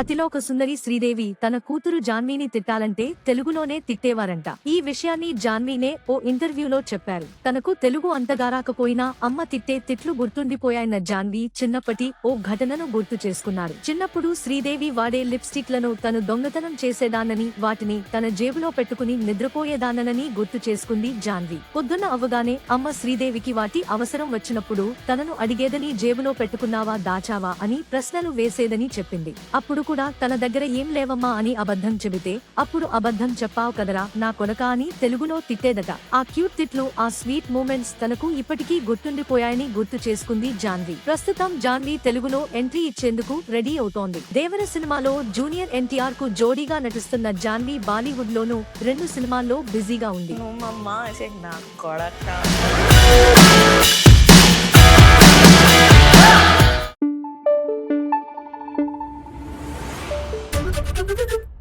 అతిలోక సుందరి శ్రీదేవి తన కూతురు జాన్వీని తిట్టాలంటే తెలుగులోనే తిట్టేవారంట. ఈ విషయాన్ని జాన్వీనే ఓ ఇంటర్వ్యూలో చెప్పారు. తనకు తెలుగు అంతగా రాకపోయినా అమ్మ తిట్టే తిట్లు గుర్తుండిపోయాయన్న జాన్వీ చిన్నప్పటి ఓ ఘటనను గుర్తు చేసుకున్నారు చిన్నప్పుడు శ్రీదేవి వాడే లిప్స్టిక్లను తను దొంగతనం చేసేదానని వాటిని తన జేబులో పెట్టుకుని నిద్రపోయేదానని గుర్తు చేసుకుంది జాన్వీ. పొద్దున్న అవ్వగానే అమ్మ శ్రీదేవికి వాటి అవసరం వచ్చినప్పుడు తనను అడిగేదని జేబులో పెట్టుకున్నావా దాచావా అని ప్రశ్నలు వేసేదని చెప్పింది. అప్పుడు కూడా తన దగ్గర ఏం లేవమ్మా అని అబద్ధం చెబితే అప్పుడు అబద్ధం చెప్పావు కదరా నా కొనక అని తెలుగులో తిట్టేదట. ఆ క్యూట్ తిట్లు ఆ స్వీట్ మూమెంట్స్ తనకు ఇప్పటికీ గుర్తుండిపోయాయని గుర్తు చేసుకుంది జాన్వీ. ప్రస్తుతం జాన్వీ తెలుగులో ఎంట్రీ ఇచ్చేందుకు రెడీ అవుతోంది. దేవర సినిమాలో జూనియర్ ఎన్టీఆర్కు జోడీగా నటిస్తున్న జాన్వీ బాలీవుడ్ లోనూ రెండు సినిమాల్లో బిజీగా ఉంది. どどど。